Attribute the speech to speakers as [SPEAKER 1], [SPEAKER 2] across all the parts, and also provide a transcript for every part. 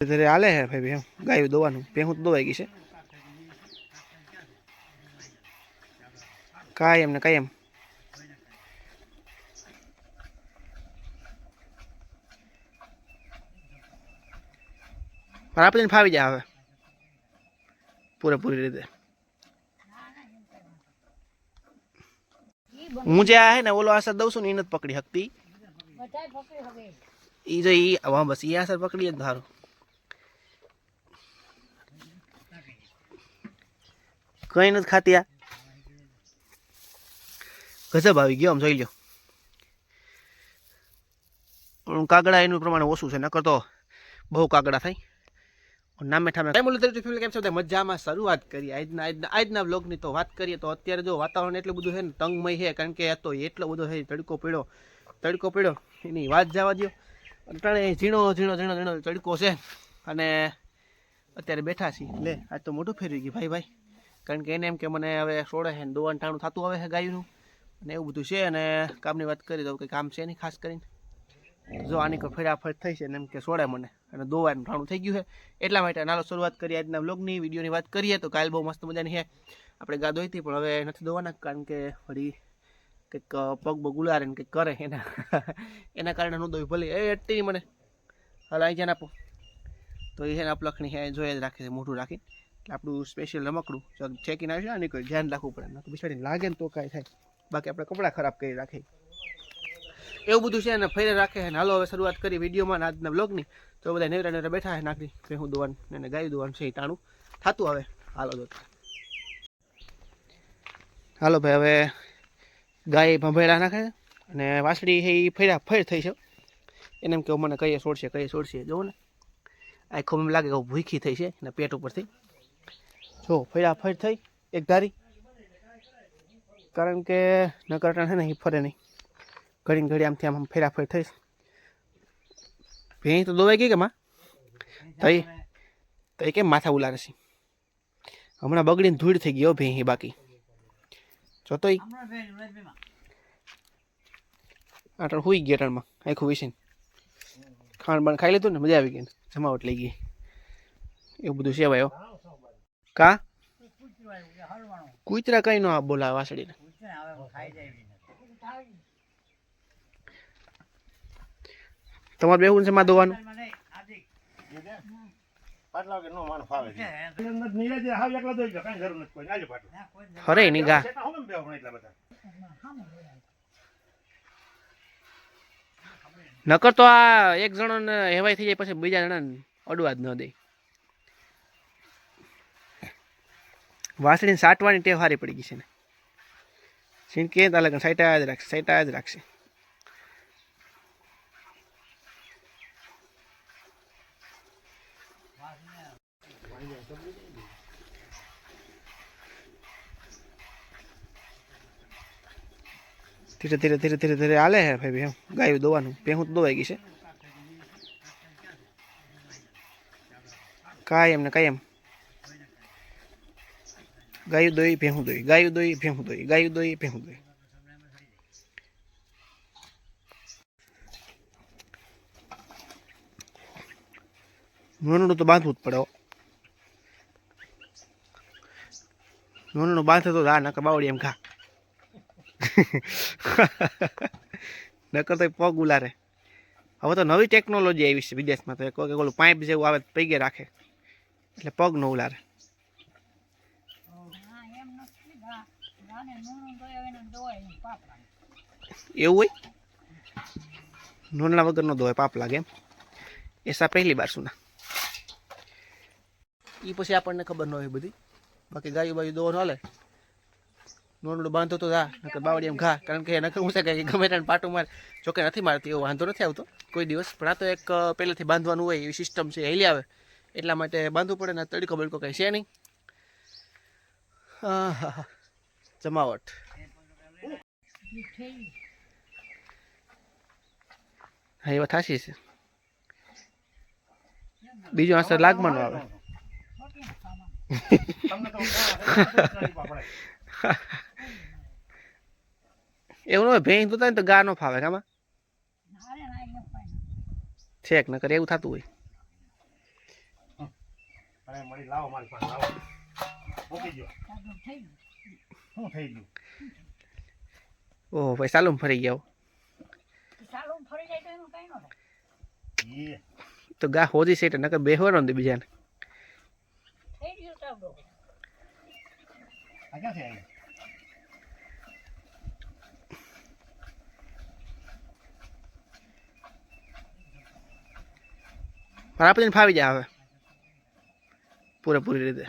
[SPEAKER 1] ત્યારે હાલે હે ભાઈ એમ ગાયું દોવાનું. ભેહું તો દોવાઈ ગઈ છે. કાયમ ને કાયમ પણ આપણે ફાવી જાય હવે. પૂરેપૂરી રીતે. હું જે આ હે ને ઓલો આસર દઉં છું ને એ નથી પકડી શકતી. એ જો એ બસ એ આસર પકડીએ જ સારું કઈ નથી ખાતી આ. ગજબ આવી ગયો, આમ જોઈ લ્યો. ઓલું કાગડા એનું પ્રમાણે ઓછું છે, નકર તો બહુ કાગડા થાય. નામે ઠામે કેમ છો? મજામાં? શરૂઆત કરી. આજના આજના આજના બ્લોગની તો વાત કરીએ તો અત્યારે જો વાતાવરણ એટલું બધું છે ને, તંગમય છે, કારણ કે તો એટલો બધો છે, તડકો પડ્યો. તડકો પડ્યો. એની વાત જવા દો અટાણે ઝીણો ઝીણો ઝીણો ઝીણો તડકો છે. અને અત્યારે બેઠા છીએ. લે, આજ તો મોટું ફેરવી ગયું. ભાઈ ભાઈ. કારણ કે એને એમ કે મને હવે સોડે છે ને દોવાનું થતું આવે છે ગાયનું અને એવું બધું છે અને કામની વાત કરી દઉં કે કામ છે નહીં ખાસ કરીને. જો આની કોઈ ફટાફટ થઈ છે ને એમ કે સોડે મને. અને દોવાનું ટાણું થઈ ગયું છે. એટલા માટે નાનો શરૂઆત કરીએ આજના વ્લોગની. વિડીયોની વાત કરીએ તો કાલ બહુ મસ્ત મજાની છે. આપણે ગાદો હતી પણ હવે નથી દોવાના કારણ કે વળી કંઈક પગ બગ ઉલારે ને કંઈક કરે એના. એના કારણે હું દોઈ ભલે. એ એટલી મને. હાલ અહીં જ્યાં આપો. તો એ છે ને અપલખણી છે જોઈએ જ રાખે છે, મોઢું રાખી એટલે આપણું સ્પેશિયલ રમકડું. જો ચેકીને આવશે અને કોઈ ધ્યાન રાખવું પડે. નકર બિચારીને લાગે ને તો કાંઈ થાય. બાકી આપણે કપડાં ખરાબ કરી રાખીએ. એવું બધું છે અને ફરી રાખે અને હાલો, હવે શરૂઆત કરી વિડીયોમાં આજના બ્લોગની તો બધા નેવરા નેવરા બેઠા છે નાખી ભેહું દોવાનું અને ગાયું દોવાનું છે એ ટાણું થતું હવે. હાલો દો હાલો ભાઈ, હવે ગાય ભંભેડા નાખે અને વાસળી એ ફેરા ફેર થઈ છે. એને એમ કે મને કહીએ છોડશે કહીએ છોડશે જોવો ને. આખો એમ લાગે કે ભૂખી થઈ છે એના પેટ ઉપરથી. જો, ફેરા થઈ, એક ધારી. કારણ કે નકરટાણ છે ને એ ફરે નહીં. ઘડી ઘડી આમથી આમ ફેરા ફેર થઈશ ભેંસ તો દોવાઈ ગઈ કે માં? તઈ તઈ કેમ માથા ઉલારે છે? હમણાં બગડીને ધૂળ થઈ ગયો ભેંસી બાકી. જોતો આટણ હુઈ ગયા અટણમાં આખું વિસીને. ખાણ બાણ ખાઈ લીધું ને, મજા આવી ગઈ જમાવટ લઈ ગઈ. એવું બધું હો. કા? કૂતરા કઈ નો બોલા વાસળીને તમારે બેહું છે માં દોવાનું? હરે ની ગા. નકર તો આ એક જણો ને હેવાય થઈ જાય પછી બીજા જણા અડવા જ ન દે. વાસળીને સાટવાની ટેવ હારી પડી ગઈ છે ને. છીણકે તાલે સાઈટા જ રાખશે, સાઈટા જ રાખશે. ધીરે ધીરે ધીરે ધીરે ધીરે હાલે હે ભાઈ, એમ ગાયું દોવાનું. ભેહું તો દોવાઈ ગઈ છે. કાયમ ને કાયમ. ગાયું દોઈ, ભેહું દોઈ. ગાયું દોઈ, ભેહું દોઈ. ગાયું દોઈ, ભેહું દોઈ. નોનનું તો બાંધવું જ પડે નોનડું બાંધે તો આ નકર બાવડી એમ ખા નકર તો પગ ઉલારે. હવે તો નવી ટેકનોલોજી આવી છે વિદેશમાં તો એક ઓલું પાઇપ જેવું આવે પૈગે રાખે. એટલે પગ ન ઉલારે. એવું હોય? નોનલા વગરનો ધોવાય પાપ લાગે એમ. એસા પહેલી બાર સુના. એ પછી આપણને ખબર ન હોય બધી. બાકી ગાયું બાયું દોવાનું હાલે. નોનડું બાંધો તો હા નકર બાવડી એમ ઘા. કારણ કે નકર હું છે કે ગમે તેને પાટું મારે. જોકે નથી મારતી, એવો વાંધો નથી આવતો. કોઈ દિવસ. પણ આ તો એક પહેલેથી બાંધવાનું હોય એવી સિસ્ટમ છે, હેલી આવે. એટલા માટે બાંધવું પડે ને તડકો બડકો કંઈ છે નહીં. આહાહા. જમાવટ. હા, એવા થાશી છે. બીજો આસર લાગવાનો આવે. એવું ન હોય, ભેંસ તો ને તો ગા નો ફાવે કામાં છેક નકર એવું થતું હોય.
[SPEAKER 2] મળી લાવો, મારી પાસે, લાવો. મૂકી દો શું થઈ ગયું?
[SPEAKER 1] ઓહો ભાઈ સાલુમ ફરી ગયા. હો.
[SPEAKER 3] ફરી જાય તો એનું કઈ ન થાય.
[SPEAKER 1] તો ગા હોજી સેટ નકર બેહવાનો ને બીજાને.
[SPEAKER 3] થઈ ગયું ચાવડો
[SPEAKER 2] આ ક્યાંથી આવી
[SPEAKER 1] પણ આપણે ફાવી જાય હવે. પૂરેપૂરી રીતે.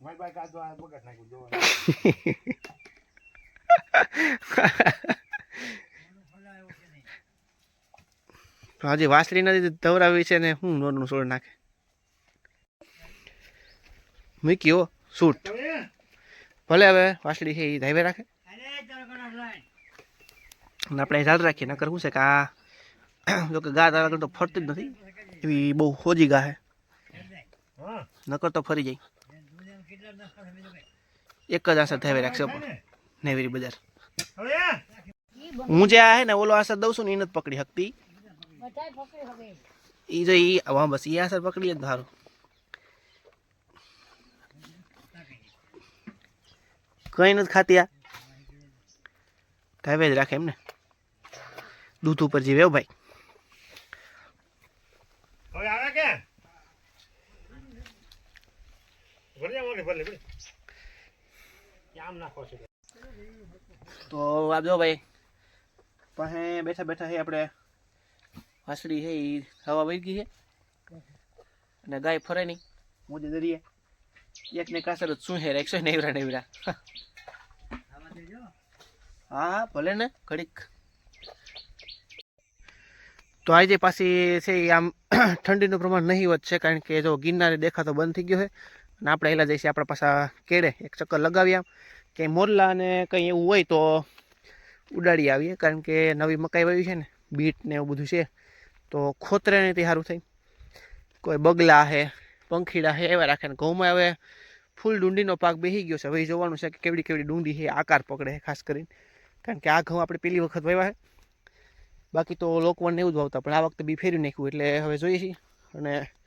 [SPEAKER 2] મારી બાઈક આ તો આ બગડ નાખ્યું જો
[SPEAKER 1] તો હજી વાસળી નથી ધવરાવી છે ને હું નોરનું સોડ નાખે મૂક્યો સૂટ ભલે હવે વાસળી છે એ ધાઈવે રાખે આપણે યાદ રાખીએ નકર શું છે કે આ જો કે ગા તારા તો ફરતી જ નથી એવી બહુ હોજી ગા હે નકર તો ફરી જાય એક જ આસર થાય રાખશે પણ નેવીરી બજાર. હું જે આ હે ને ઓલો આસર દઉં છું ને એ નથી પકડી શકતી
[SPEAKER 3] બધાય પકડી
[SPEAKER 1] એ જો ઈ હા બસ એ આસર પકડીએ જ સારું કઈ નથી ખાતી આ. ધાઈવે જ રાખે એમને દૂધ ઉપર જીવે ભાઈ.
[SPEAKER 2] હવે આવે કે ભલે ભલે ભલે ભલે આમ નાખો છે
[SPEAKER 1] તો આપ જો ભાઈ, પાસે બેઠા બેઠા હે આપણે. વાસડી છે એ હવા વહી ગઈ છે અને ગાય ફરે નહીં. મોદી દરિયે. એક ને કાસર શું હે એકસો નેવરા નેવરા. હા હા ભલે ને, ઘડીક. તો આજે પાછી છે આમ ઠંડીનું પ્રમાણ નહીવત છે, કારણ કે જો ગિરનારે દેખાતો બંધ થઈ ગયો છે અને આપણે એલા જઈશું આપણા પાછા કેળે, એક ચક્કર લગાવી આમ. કે મોરલા અને કંઈ એવું હોય તો ઉડાડી આવીએ, કારણ કે નવી મકાઈ વાવી છે ને, બીટ ને એવું બધું છે. તો ખોતરે નહીં તે સારું થાય. કોઈ બગલા છે પંખીડા છે એવા રાખે ને ઘઉંમાં હવે ફૂલ ડુંડીનો પાક બેસી ગયો છે. હવે જોવાનું છે કે કેવડી કેવડી ડુંડી છે આકાર પકડે છે ખાસ કરીને. કારણ કે આ ઘઉં આપણે પેલી વખત વાવ્યા છે બાકી તો લોકવણને એવું જ વાવતા, પણ આ વખતે બી ફેરવી નાખ્યું, એટલે હવે જોઈએ છીએ. અને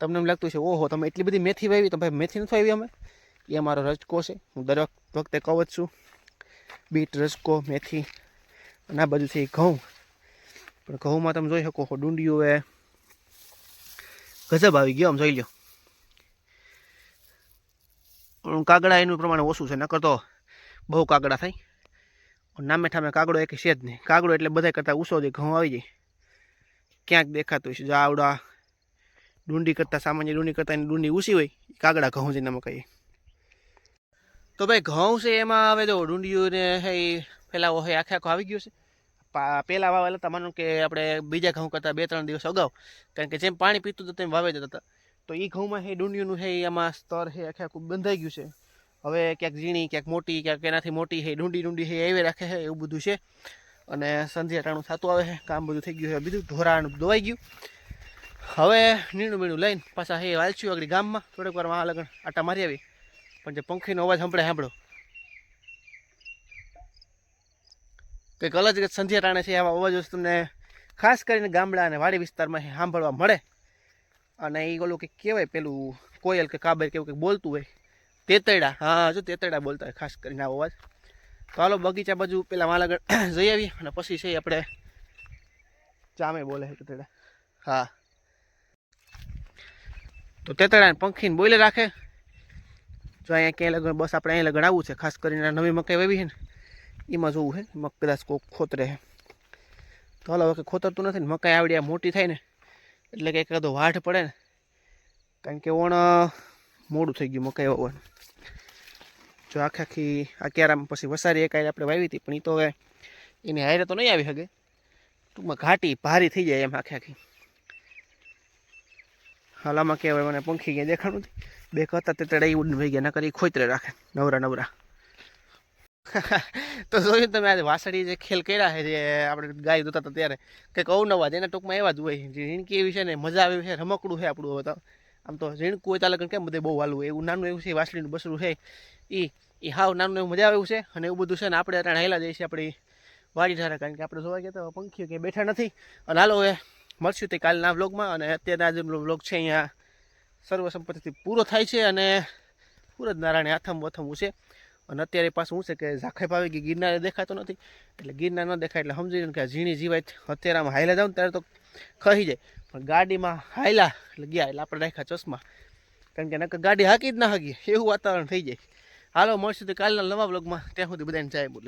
[SPEAKER 1] તમને એમ લાગતું છે ઓહો, તમે એટલી બધી મેથી વાવી, તો ભાઈ મેથી નથી વાવી અમે? એ અમારો રજકો છે. હું દરેક વખતે કહું જ છું. બીટ રસકો મેથી અને આ બાજુ છે ઘઉં. પણ ઘઉંમાં તમે જોઈ શકો ડુંડિયું એ ગજબ આવી ગયો, આમ જોઈ લો કાગડા એનું પ્રમાણે ઓછું છે, નકર તો બહુ કાગડા થાય. નામે ઠામે કાગડો એક છે જ નહીં. કાગડો એટલે બધા કરતાં ઊંચો જે ઘઉં આવી જાય, ક્યાંક દેખાતું છે જાવડા ડુંડી કરતાં સામાન્ય ડુંડી કરતાં એની ડુંડી ઊંચી હોય કાગડા ઘઉં જેને અમે કહીએ. તો ભાઈ ઘઉં છે એમાં હવે જો ડુંડીઓને હે પેલા ઓહે આખે આખો આવી ગયો છે. પહેલાં વાવેલા હતા, માનું કે આપણે બીજા ઘઉં કરતાં બે ત્રણ દિવસ અગાઉ, કારણ કે જેમ પાણી પીતું હતું તેમ વાવે જતા હતા. તો એ ઘઉંમાં હે ડુંડીઓનું હે એમાં સ્તર હે આખે આખું બંધાઈ ગયું છે. હવે ક્યાંક ઝીણી, ક્યાંક મોટી, ક્યાંક એનાથી મોટી હે, ડુંડી ડુંડી હે, એવી રાખે છે એવું બધું છે. અને સંધ્યાટાણું થતું આવે છે કામ બધું થઈ ગયું છે બીજું ધોરાણ દોવાઈ ગયું. હવે નીણું બીણું લઈને પાછા હે વાલચ્યું આગળ ગામમાં. થોડીક વાર આ લગન આટા મારી આવી. પણ જે પંખીનો અવાજ સાંભળે સાંભળો. કંઈક અલગ સંધ્યા ટાણે છે એવા અવાજો તમને ખાસ કરીને ગામડા અને વાડી વિસ્તારમાં એ સાંભળવા મળે. અને એ ઓલું કંઈક કહેવાય પેલું કોયલ કે કાબર કેવું કંઈક બોલતું હોય. તેતરડા હા, જો તેતરડા બોલતા હોય ખાસ કરીને આવો અવાજ. તો હાલો બગીચા બાજુ પેલા વાલ આગળ જઈ આવીએ અને પછી છે આપણે ચામે બોલે છે તેતરડા હા. તો તેતરડા પંખીને બોલે રાખે. જો અહીંયા ક્યાંય લગણ બસ આપણે અહીંયા લગણ આવવું છે, ખાસ કરીને નવી મકાઈ વાવી છે ને, એમાં જોવું છે, એમાં કદાચ કોઈક ખોતરે છે. તો હાલો, હવે ખોતરતું નથી ને, મકાઈ આવડી મોટી થાય ને, એટલે કે એકાદો વાઢ પડે ને, કારણ કે ઓણ, મોડું થઈ ગયું મકાઈ વાવવાનું. જો આખી આખી આ ક્યારામાં પછી વસારી એક આપણે વાવી હતી, પણ એ તો હવે એની હારે તો નહીં આવી શકે. ટૂંકમાં ઘાટી ભારી થઈ જાય એમ આખી આખી. હાલ આમાં કહેવાય, મને પંખી ક્યાંય દેખાણું બે કરતા તે તળાઈ ઉડ ભાઈ ગયા ના કરી ખોતરે રાખે. નવરા નવરા. તો જોયું તમે આજે વાસળી જે ખેલ કર્યા છે, જે આપણે ગાય દોતા હતા ત્યારે, કંઈક અવનવા એના ટૂંકમાં એવા જ હોય. જે ઝીણકી એવી છે ને, મજા આવી છે, રમકડું છે આપણું હવે તો. આમ તો રીણકું હોય તાલગન કેમ બધે બહુ વાલું એવું નાનું એવું છે, વાસળીનું બસરું છે. એ એ હાવ નાનું એવું મજા આવે એવું છે, અને એવું બધું છે ને, આપણે અત્યારે હેલા જઈએ છીએ આપણી વાડી ધારા કારણ કે આપણે જોવા ગયા તો પંખીઓ ક્યાંય બેઠા નથી. અને હાલો હવે મળશું તે કાલના વ્લોગમાં અને અત્યારના આજે વ્લોગ છે અહીંયા સર્વસંપત્તિથી પૂરો થાય છે અને પૂરજ નારાયણ આથમ વથમ છે અને અત્યારે પાછું શું છે કે ઝાંખે પાવી ગઈ ગિરનારે દેખાતો નથી. એટલે ગિરનાર ન દેખાય એટલે સમજી કે ઝીણી જીવાય અત્યારે આમ હાયલા જાઉં ત્યારે તો ખહી જાય. પણ ગાડીમાં હાયલા એટલે ગયા એટલે આપણે રાખ્યા ચશ્મા. કારણ કે નકર ગાડી હાકી જ ના હાકી એવું વાતાવરણ થઈ જાય. હાલો, મળશું તો કાલના નવા બ્લોગમાં ત્યાં સુધી બધાને જાય બોલે.